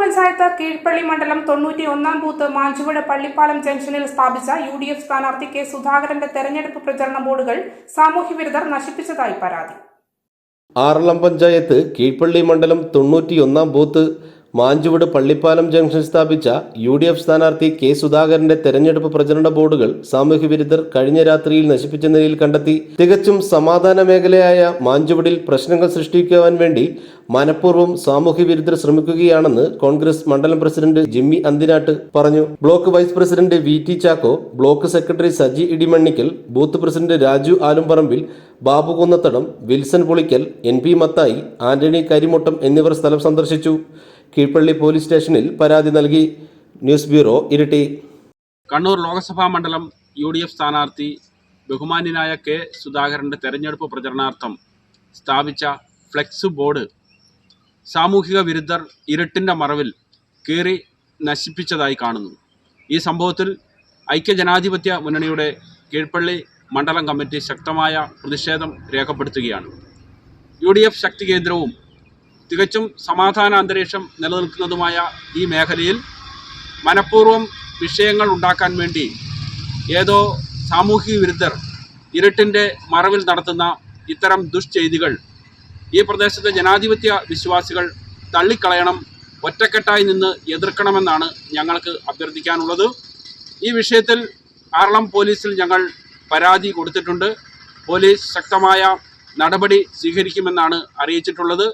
പഞ്ചായത്ത് കീഴ്പള്ളി മണ്ഡലം തൊണ്ണൂറ്റി ഒന്നാം ബൂത്ത് മാഞ്ചുവട് പള്ളിപ്പാലം ജംഗ്ഷനിൽ സ്ഥാപിച്ച യു ഡി എഫ് സ്ഥാനാർത്ഥി കെ സുധാകരന്റെ തെരഞ്ഞെടുപ്പ് പ്രചരണ ബോർഡുകൾ സാമൂഹ്യവിരുദ്ധർ നശിപ്പിച്ചതായി പരാതി. ആറളം പഞ്ചായത്ത് കീഴ്പള്ളി മണ്ഡലം തൊണ്ണൂറ്റിയൊന്നാം ബൂത്ത് മാഞ്ചുവട് പള്ളിപ്പാലം ജംഗ്ഷൻ സ്ഥാപിച്ച യു ഡി എഫ് സ്ഥാനാർത്ഥി കെ സുധാകരന്റെ തെരഞ്ഞെടുപ്പ് പ്രചരണ ബോർഡുകൾ സാമൂഹ്യ വിരുദ്ധർ കഴിഞ്ഞ രാത്രിയിൽ നശിപ്പിച്ച നിലയിൽ കണ്ടെത്തി. തികച്ചും സമാധാന മേഖലയായ മാഞ്ചുവടിൽ പ്രശ്നങ്ങൾ സൃഷ്ടിക്കുവാൻ വേണ്ടി മനഃപൂർവം സാമൂഹ്യ വിരുദ്ധർ ശ്രമിക്കുകയാണെന്ന് കോൺഗ്രസ് മണ്ഡലം പ്രസിഡന്റ് ജിമ്മി അന്തിനാട്ട് പറഞ്ഞു. Block vice president V T Chacko block secretary Saji Idimannikkal booth president Raju Alumparambil Babu Kunnathadam Wilson Pulickal N P Mathai Antony Karimuttam എന്നിവർ സ്ഥലം സന്ദർശിച്ചു. കീഴ്പള്ളി പോലീസ് സ്റ്റേഷനിൽ പരാതി നൽകി. News bureau Iritty. Kannur Lok Sabha മണ്ഡലം യു ഡി എഫ് സ്ഥാനാർത്ഥി ബഹുമാന്യനായ കെ സുധാകരന്റെ തെരഞ്ഞെടുപ്പ് പ്രചരണാർത്ഥം സ്ഥാപിച്ച ഫ്ലെക്സ് ബോർഡ് സാമൂഹിക വിരുദ്ധർ ഇരുട്ടിന്റെ മറവിൽ കീറി നശിപ്പിച്ചതായി കാണുന്നു. ഈ സംഭവത്തിൽ ഐക്യജനാധിപത്യ മുന്നണിയുടെ കീഴ്പള്ളി മണ്ഡലം കമ്മിറ്റി ശക്തമായ പ്രതിഷേധം രേഖപ്പെടുത്തുകയാണ്. യു ശക്തി കേന്ദ്രവും തികച്ചും സമാധാന അന്തരീക്ഷം നിലനിൽക്കുന്നതുമായ ഈ മേഖലയിൽ മനഃപൂർവം വിഷയങ്ങൾ ഉണ്ടാക്കാൻ വേണ്ടി ഏതോ സാമൂഹിക വിരുദ്ധർ ഇരുട്ടിന്റെ മറവിൽ നടത്തുന്ന ഇത്തരം ദുഷ്ചെയ്തികൾ ഈ പ്രദേശത്തെ ജനാധിപത്യ വിശ്വാസികൾ തള്ളിക്കളയണം ഒറ്റക്കെട്ടായി നിന്ന് എതിർക്കണമെന്നാണ് ഞങ്ങൾക്ക് അഭ്യർത്ഥിക്കാനുള്ളത്. ഈ വിഷയത്തിൽ ആറളം പോലീസിൽ ഞങ്ങൾ പരാതി കൊടുത്തിട്ടുണ്ട്. പോലീസ് ശക്തമായ നടപടി സ്വീകരിക്കുമെന്നാണ് അറിയിച്ചിട്ടുള്ളത്.